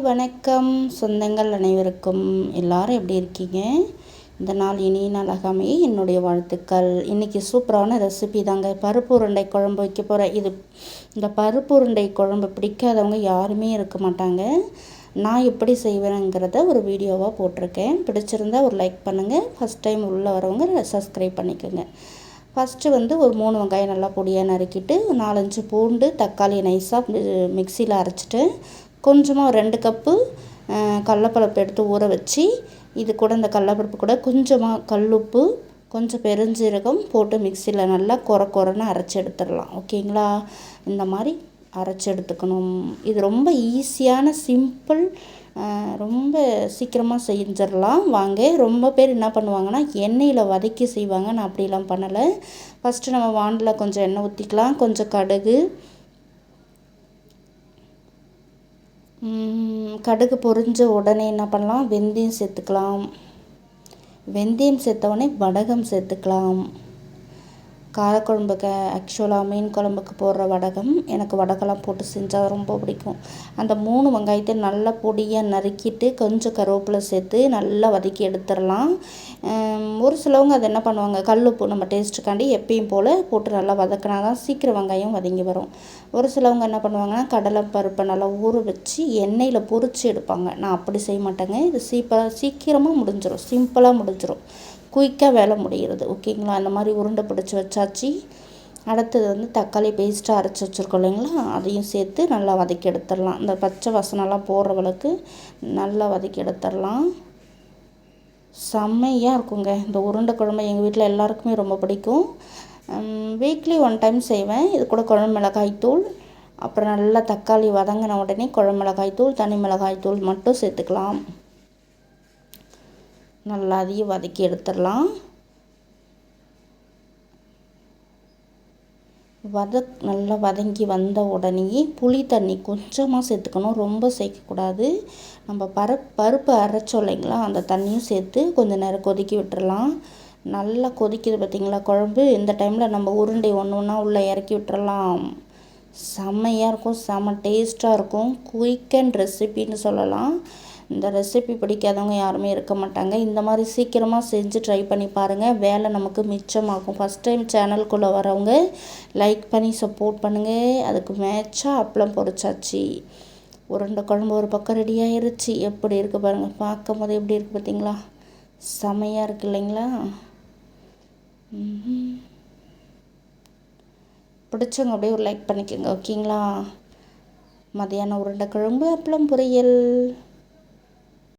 வணக்கம் சொந்தங்கள் அனைவருக்கும் எல்லாரும் எப்படி இருக்கீங்க? இந்த நாள் இனிய நாளாகாமே என்னுடைய வாழ்த்துக்கள். இன்றைக்கி சூப்பரான ரெசிபி தாங்க. பருப்பு உருண்டை குழம்பு வைக்க போகிறேன் இது இந்த பருப்பு உருண்டை குழம்பு பிடிக்காதவங்க யாருமே இருக்க மாட்டாங்க. நான் எப்படி செய்வேங்கிறத ஒரு வீடியோவாக போட்டிருக்கேன். பிடிச்சிருந்தா ஒரு லைக் பண்ணுங்கள் ஃபஸ்ட் டைம் உள்ளே வரவங்க சப்ஸ்கிரைப் பண்ணிக்கோங்க. ஃபஸ்ட்டு வந்து ஒரு மூணு வெங்காயம் நல்லா பொடியாக நறுக்கிட்டு நாலஞ்சு பூண்டு தக்காளி நைஸாக மிக்சியில் அரைச்சிட்டு கொஞ்சமாக ஒரு ரெண்டு கப்பு கடலப்பருப்பு எடுத்து ஊற வச்சு இது கூட இந்த கடலப்பருப்பு கூட கொஞ்சமாக கல்லுப்பு கொஞ்சம் பெருஞ்சீரகம் போட்டு மிக்சியில் நல்லா குறை குறைன்னு அரைச்சி எடுத்துடலாம். ஓகேங்களா? இந்த மாதிரி அரைச்சி எடுத்துக்கணும். இது ரொம்ப ஈஸியான சிம்பிள் ரொம்ப சீக்கிரமாக செஞ்சிடலாம். வாங்க ரொம்ப பேர் என்ன பண்ணுவாங்கன்னா எண்ணெயில் வதக்கி செய்வாங்க. நான் அப்படிலாம் பண்ணலை. ஃபஸ்ட்டு நம்ம வாண்டில் கொஞ்சம் எண்ணெய் ஊற்றிக்கலாம் கொஞ்சம் கடுகு கடுகு பொரிஞ்ச உடனே என்ன பண்ணலாம்? வெந்தயம் சேர்த்துக்கலாம். வெந்தயம் சேர்த்த உடனே வடகம் சேர்த்துக்கலாம். காரக்குழம்புக்கு ஆக்சுவலாக மீன் குழம்புக்கு போடுற வடகம் எனக்கு வடகெல்லாம் போட்டு செஞ்சால் ரொம்ப பிடிக்கும். அந்த மூணு வெங்காயத்தை நல்லா பொடியாக நறுக்கிட்டு கொஞ்சம் கருவேப்பிலை சேர்த்து நல்லா வதக்கி எடுத்துடலாம். ஒரு சிலவங்க அதை என்ன பண்ணுவாங்க கல் உப்பு நம்ம டேஸ்ட்டுக்காண்டி எப்பயும் போல் போட்டு நல்லா வதக்கினா தான் சீக்கிரம் வெங்காயம் வதங்கி வரும். ஒரு சிலவங்க என்ன பண்ணுவாங்கன்னா கடலை பருப்பை நல்லா ஊற வச்சு எண்ணெயில் பொறிச்சு எடுப்பாங்க. நான் அப்படி செய்ய மாட்டேங்க. இது சீப்பாக சீக்கிரமாக முடிஞ்சிடும் சிம்பிளாக முடிஞ்சிடும் குயிக்காக வேலை முடிகிறது. ஓகேங்களா? அந்த மாதிரி உருண்டை பிடிச்சி வச்சாச்சு. அடுத்தது வந்து தக்காளி பேஸ்ட்டாக அரைச்சி வச்சுருக்கோம் இல்லைங்களா? அதையும் சேர்த்து நல்லா வதக்கி எடுத்துடலாம். இந்த பச்சை வசனம்லாம் போடுறவளுக்கு நல்லா வதக்கி எடுத்துடலாம். செம்மையாக இருக்குங்க. இந்த உருண்டை குழம்பு எங்கள் வீட்டில் எல்லாருக்குமே ரொம்ப பிடிக்கும். வீக்லி ஒன் டைம் செய்வேன். இது கூட குழம்பு மிளகாய் தூள். அப்புறம் நல்லா தக்காளி வதங்கின உடனே குழம்பு மிளகாய் தூள் தனி மிளகாய் தூள் மட்டும் சேர்த்துக்கலாம். நல்லா அதையும் வதக்கி எடுத்துடலாம். வத நல்லா வதங்கி வந்த உடனேயே புளி தண்ணி கொஞ்சமாக சேர்த்துக்கணும். ரொம்ப சேர்க்கக்கூடாது. நம்ம பரு பருப்பு அரைச்சோம் இல்லைங்களா? அந்த தண்ணியும் சேர்த்து கொஞ்சம் நேரம் கொதிக்க விட்டுறலாம். நல்லா கொதிக்குது பார்த்திங்களா குழம்பு? இந்த டைமில் நம்ம உருண்டை ஒன்று ஒன்றா உள்ளே இறக்கி விட்டுறலாம். செம்மையாக இருக்கும். செம்ம டேஸ்ட்டாக இருக்கும். குயிக் அண்ட் ரெசிபின்னு சொல்லலாம். இந்த ரெசிபி பிடிக்காதவங்க யாருமே இருக்க மாட்டாங்க. இந்த மாதிரி சீக்கிரமாக செஞ்சு ட்ரை பண்ணி பாருங்கள் வேலை நமக்கு மிச்சமாகும். ஃபஸ்ட் டைம் சேனலுக்குள்ளே வரவங்க லைக் பண்ணி சப்போர்ட் பண்ணுங்கள் அதுக்கு மேட்சாக அப்பளம் பொறிச்சாச்சு உருண்டை குழம்பு ஒரு பக்கம் ரெடி ஆயிருச்சு. எப்படி இருக்குது பாருங்கள் பார்க்கும் போது எப்படி இருக்குது பார்த்தீங்களா? செமையாக இருக்குது இல்லைங்களா? பிடிச்சவங்க அப்படியே ஒரு லைக் பண்ணிக்கோங்க. ஓகேங்களா மதியானம் உருண்டை குழம்பு அப்பளம் பொரியல்.